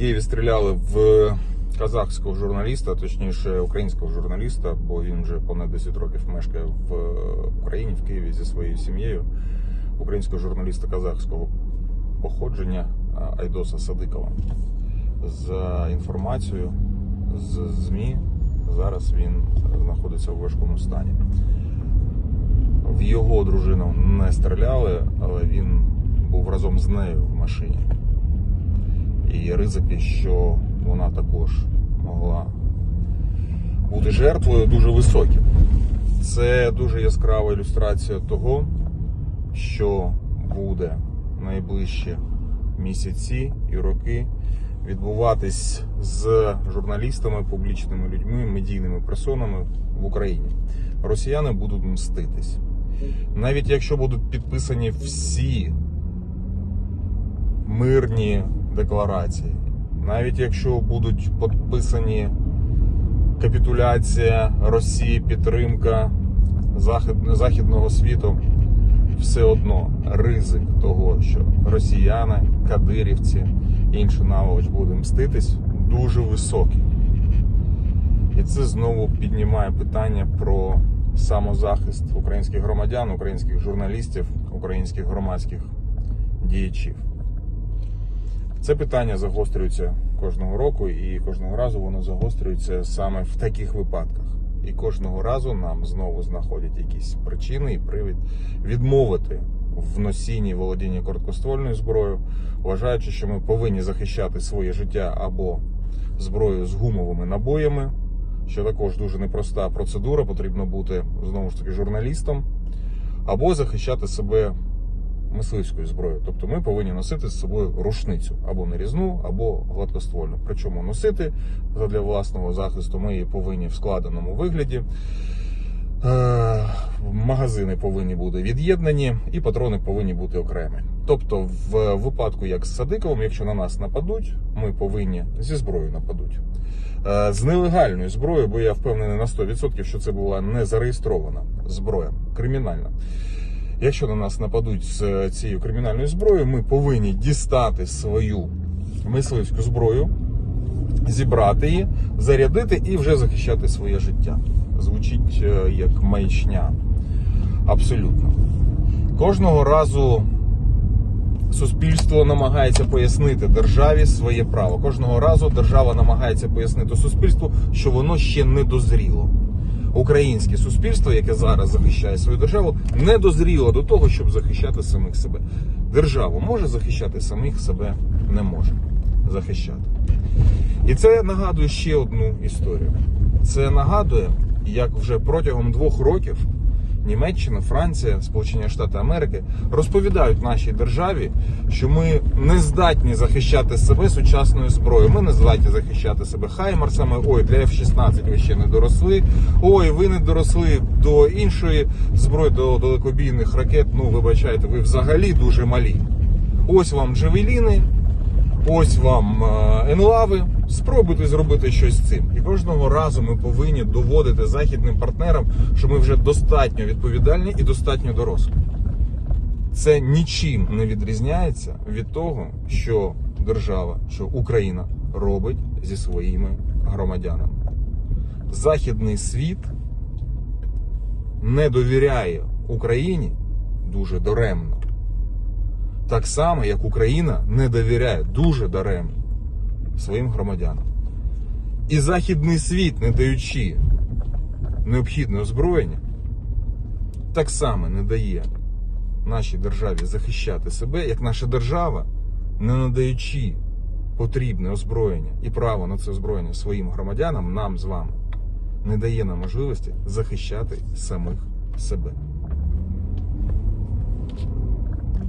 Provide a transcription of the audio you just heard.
Києві стріляли в казахського журналіста, точніше українського журналіста, бо він вже понад 10 років мешкає в Україні, в Києві зі своєю сім'єю. Українського журналіста казахського походження Айдоса Садикова. За інформацією з ЗМІ, зараз він знаходиться в важкому стані. В його дружину не стріляли, але він був разом з нею в машині. І ризики, що вона також могла бути жертвою, дуже високі. Це дуже яскрава ілюстрація того, що буде найближчі місяці і роки відбуватись з журналістами, публічними людьми, медійними персонами в Україні. Росіяни будуть мститись. Навіть якщо будуть підписані всі мирні декларації, навіть якщо будуть підписані капітуляція Росії, підтримка захід- західного світу, все одно ризик того, що росіяни, кадирівці, інший наволоч буде мститись, дуже високий. І це знову піднімає питання про самозахист українських громадян, українських журналістів, українських громадських діячів. Це питання загострюється кожного року, і кожного разу воно загострюється саме в таких випадках. І кожного разу нам знову знаходять якісь причини і привід відмовити в носінні володінні короткоствольною зброєю, вважаючи, що ми повинні захищати своє життя або зброєю з гумовими набоями, що також дуже непроста процедура, потрібно бути знову ж таки журналістом, або захищати себе мисливською зброєю. Тобто ми повинні носити з собою рушницю або нарізну, або гладкоствольну. Причому носити для власного захисту ми її повинні в складеному вигляді. Е, Магазини повинні бути від'єднані, і патрони повинні бути окремі. Тобто, в випадку як з Садиковим, якщо на нас нападуть, ми повинні зі зброєю нападуть. Е, З нелегальною зброєю, бо я впевнений на 100%, що це була не зареєстрована зброя, кримінальна. Якщо на нас нападуть з цією кримінальною зброєю, ми повинні дістати свою мисливську зброю, зібрати її, зарядити і вже захищати своє життя. Звучить е, як маячня. Абсолютно. Кожного разу суспільство намагається пояснити державі своє право. Кожного разу держава намагається пояснити суспільству, що воно ще не дозріло. Українське суспільство, яке зараз захищає свою державу, не дозріло до того, щоб захищати самих себе. Державу може захищати самих себе не може захищати. І це нагадує ще одну історію. Це нагадує, як вже протягом двох років Німеччина, Франція, Сполучені Штати Америки розповідають нашій державі, що ми не здатні захищати себе сучасною зброєю. Ми не здатні захищати себе хаймарсами. Ой, для F-16 ви ще не доросли. Ой, ви не доросли до іншої зброї, до далекобійних ракет. Ну, вибачайте, ви взагалі дуже малі. Ось вам джавеліни, ось вам е, енлави. Спробуйте зробити щось з цим. І кожного разу ми повинні доводити західним партнерам, що ми вже достатньо відповідальні і достатньо дорослі. Це нічим не відрізняється від того, що держава, що Україна робить зі своїми громадянами. Західний світ не довіряє Україні дуже даремно. Так само, як Україна не довіряє дуже даремно своїм громадянам. І Західний світ, не даючи необхідне озброєння, так само не дає нашій державі захищати себе, як наша держава, не надаючи потрібне озброєння і право на це озброєння своїм громадянам, нам з вами, не дає нам можливості захищати самих себе.